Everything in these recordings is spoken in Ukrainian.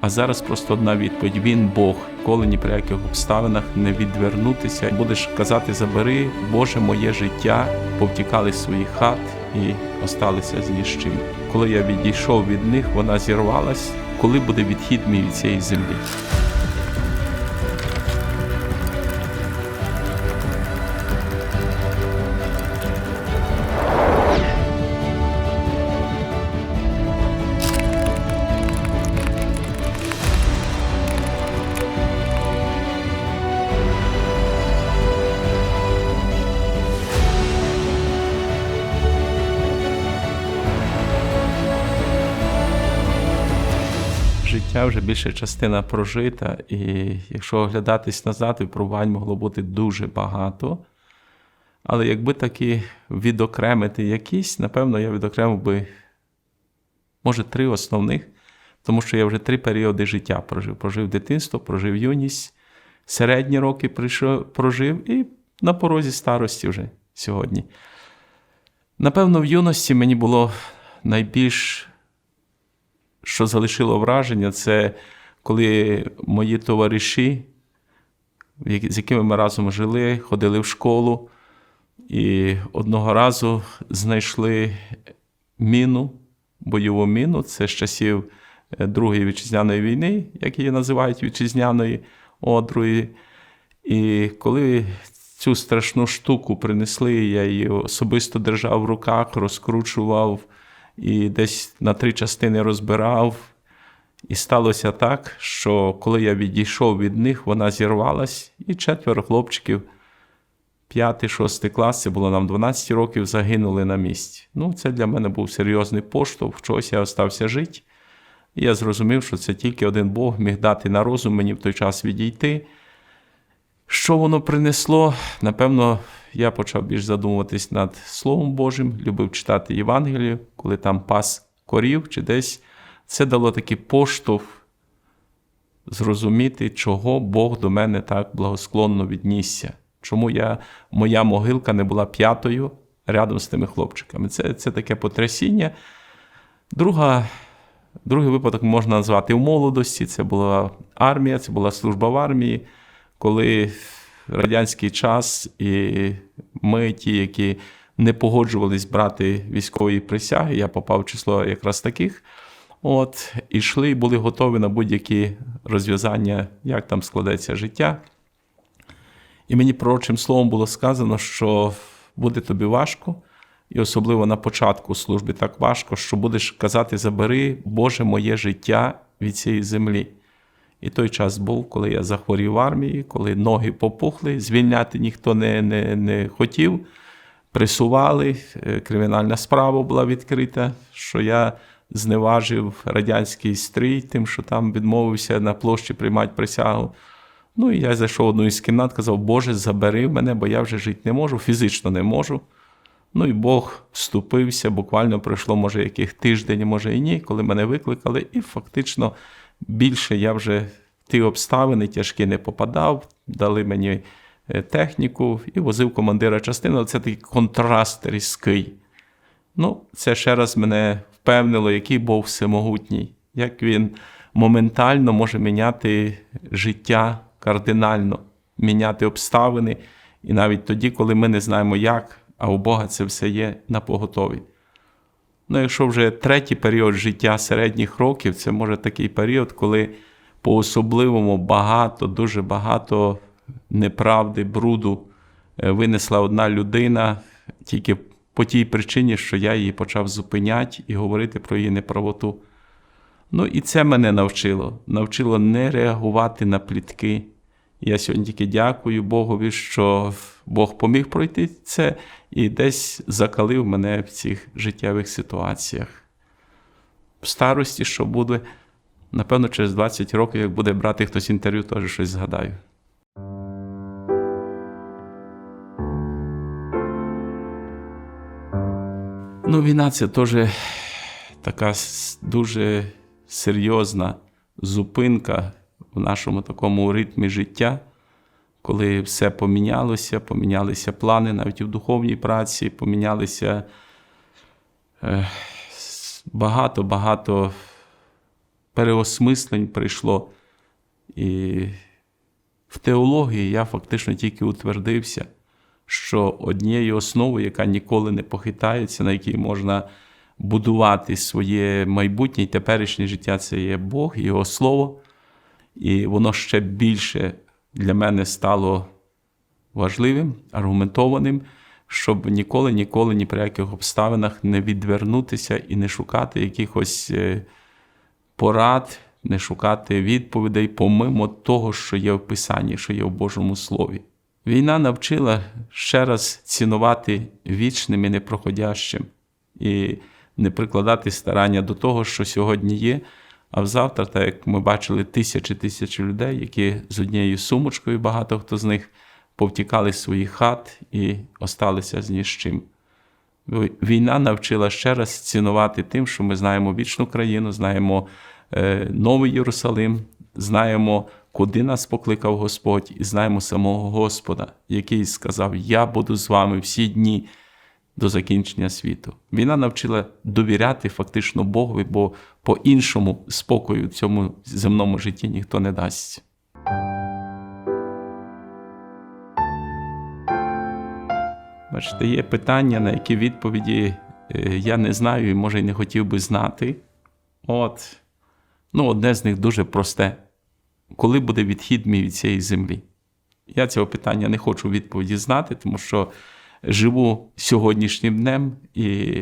А зараз просто одна відповідь: Він Бог, коли ні при яких обставинах не відвернутися. Будеш казати, забери, Боже, моє життя, повтікали з своїх хат і осталися з ні. Коли я відійшов від них, вона зірвалась. Коли буде відхід мій від цієї землі? Життя вже більша частина прожита, і якщо оглядатись назад, випробувань могло бути дуже багато. Але якби таки відокремити якісь, напевно, я відокремив би, може, три основних, тому що я вже три періоди життя прожив. Прожив дитинство, прожив юність, середні роки прийшов, прожив і на порозі старості вже сьогодні. Напевно, в юності мені було найбільш що залишило враження, це коли мої товариші, з якими ми разом жили, ходили в школу, і одного разу знайшли міну, бойову міну. Це з часів е, Другої вітчизняної війни, як її називають вітчизняної одрої. І коли цю страшну штуку принесли, я її особисто держав в руках, розкручував і десь на три частини розбирав. І сталося так, що коли я відійшов від них, вона зірвалась, і четверо хлопчиків, п'ятий, шостий клас, це було нам 12 років, загинули на місці. Ну, це для мене був серйозний поштовх, чогось я остався жити. І я зрозумів, що це тільки один Бог міг дати на розум мені в той час відійти. Що воно принесло? Напевно, я почав більш задумуватись над Словом Божим, любив читати Євангелію, коли там пас корів чи десь. Це дало такий поштовх зрозуміти, чого Бог до мене так благосклонно віднісся. Чому я, моя могилка не була п'ятою рядом з тими хлопчиками. Це, це таке потрясіння. Друга, другий випадок можна назвати в молодості. Це була армія, це була служба в армії, коли радянський час, і ми, ті, які не погоджувались брати військові присяги, я попав в число якраз таких. От, ішли і були готові на будь-які розв'язання, як там складеться життя. І мені пророчим словом було сказано, що буде тобі важко, і особливо на початку служби так важко, що будеш казати: забери, Боже, моє життя від цієї землі. І той час був, коли я захворів в армії, коли ноги попухли, звільняти ніхто не, не, не хотів, присували, е, кримінальна справа була відкрита, що я зневажив радянський стрій, тим, що там відмовився на площі приймати присягу. Ну і я зайшов в одну із кімнат, казав, Боже, забери мене, бо я вже жити не можу, фізично не можу. Ну і Бог вступився, буквально пройшло, може, яких тиждень, може і ні, коли мене викликали, і фактично більше я вже в ті обставини тяжкі не попадав, дали мені е, техніку і возив командира частини. Це такий контраст різкий. Ну, це ще раз мене впевнило, який Бог всемогутній, як він моментально може міняти життя кардинально, міняти обставини. І навіть тоді, коли ми не знаємо як, а у Бога це все є на поготові. Ну, якщо вже третій період життя середніх років, це може такий період, коли по-особливому багато, дуже багато неправди, бруду е, винесла одна людина тільки по тій причині, що я її почав зупиняти і говорити про її неправоту. Ну і це мене навчило. Навчило не реагувати на плітки. Я сьогодні тільки дякую Богові, що Бог поміг пройти це і десь закалив мене в цих життєвих ситуаціях. В старості, що буде, напевно, через 20 років, як буде брати хтось інтерв'ю, теж щось згадаю. Ну, війна це теж така дуже серйозна зупинка в нашому такому ритмі життя, коли все помінялося, помінялися плани навіть в духовній праці, помінялися е, багато-багато переосмислень прийшло. І в теології я фактично тільки утвердився, що однією основою, яка ніколи не похитається, на якій можна будувати своє майбутнє і теперішнє життя, це є Бог, Його Слово. І воно ще більше для мене стало важливим, аргументованим, щоб ніколи, ніколи ні при яких обставинах не відвернутися і не шукати якихось е, порад, не шукати відповідей помимо того, що є в Писанні, що є в Божому Слові. Війна навчила ще раз цінувати вічним і непроходящим, і не прикладати старання до того, що сьогодні є. А взавтра, так як ми бачили тисячі тисячі людей, які з однією сумочкою, багато хто з них повтікали з своїх хат і осталися з ні. Війна навчила ще раз цінувати тим, що ми знаємо вічну країну, знаємо е, Новий Єрусалим, знаємо, куди нас покликав Господь, і знаємо самого Господа, який сказав: Я буду з вами всі дні до закінчення світу. Війна навчила довіряти фактично Богові, бо по-іншому спокою в цьому земному житті ніхто не дасть. Бачите, є питання, на які відповіді е, я не знаю і може й не хотів би знати. От, ну, одне з них дуже просте. Коли буде відхід мій від цієї землі? Я цього питання не хочу відповіді знати, тому що живу сьогоднішнім днем і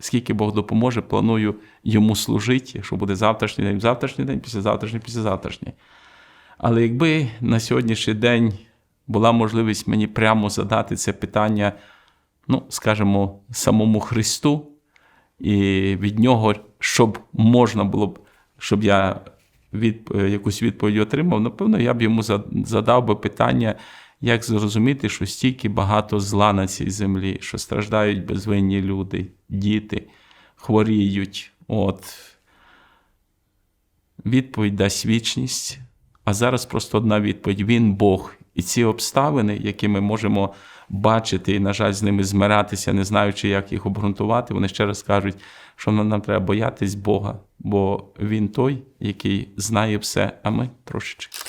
скільки Бог допоможе, планую йому служити, якщо буде завтрашній день, завтрашній день, післязавтрашній, післязавтрашній. Але якби на сьогоднішній день була можливість мені прямо задати це питання, ну, скажімо, самому Христу, і від нього, щоб можна було б, щоб я від, якусь відповідь отримав, напевно, я б йому задав би питання, як зрозуміти, що стільки багато зла на цій землі, що страждають безвинні люди, діти, хворіють. От. Відповідь дасть вічність. А зараз просто одна відповідь: Він Бог. І ці обставини, які ми можемо бачити, і, на жаль, з ними змиратися, не знаючи, як їх обґрунтувати, вони ще раз кажуть, що нам треба боятись Бога, бо Він той, який знає все, а ми трошечки.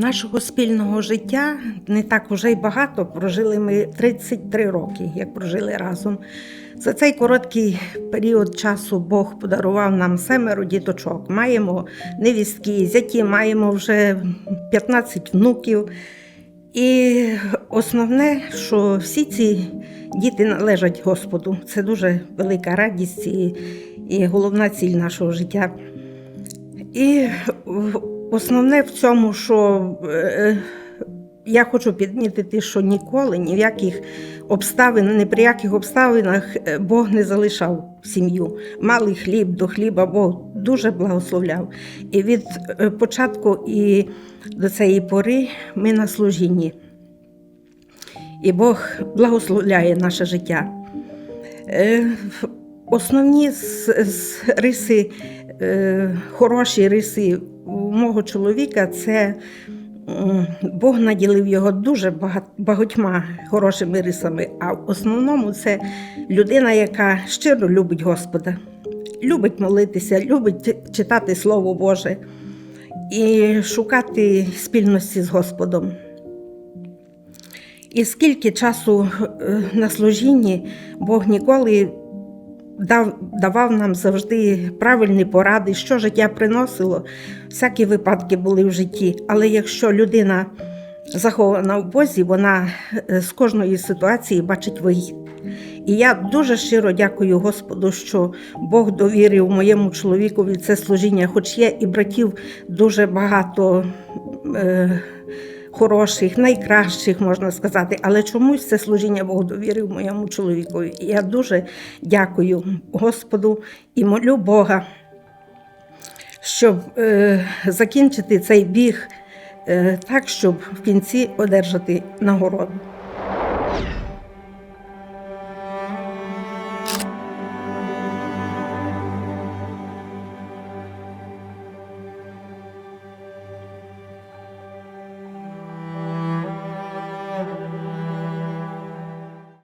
Нашого спільного життя не так уже й багато. Прожили ми 33 роки, як прожили разом. За цей короткий період часу Бог подарував нам семеро діточок. Маємо невістки, зяті, маємо вже 15 внуків. І основне, що всі ці діти належать Господу. Це дуже велика радість і, головна ціль нашого життя. І основне в цьому, що е, я хочу підмітити, що ніколи ні в яких обставин, ні при яких обставинах е, Бог не залишав сім'ю. Малий хліб до хліба Бог дуже благословляв. І від е, початку і до цієї пори ми на служінні. І Бог благословляє наше життя. Основні риси, е, хороші риси у мого чоловіка це Бог наділив його дуже багатьма хорошими рисами. А в основному це людина, яка щиро любить Господа, любить молитися, любить читати Слово Боже і шукати спільності з Господом. І скільки часу е, на служінні Бог ніколи дав, давав нам завжди правильні поради, що життя приносило. Всякі випадки були в житті. Але якщо людина захована в Бозі, вона е, з кожної ситуації бачить вихід. І я дуже щиро дякую Господу, що Бог довірив моєму чоловікові це служіння, хоч є і братів дуже багато. Е, Хороших, найкращих, можна сказати, але чомусь це служіння Бог довірив моєму чоловікові. І я дуже дякую Господу і молю Бога, щоб е, закінчити цей біг е, так, щоб в кінці одержати нагороду.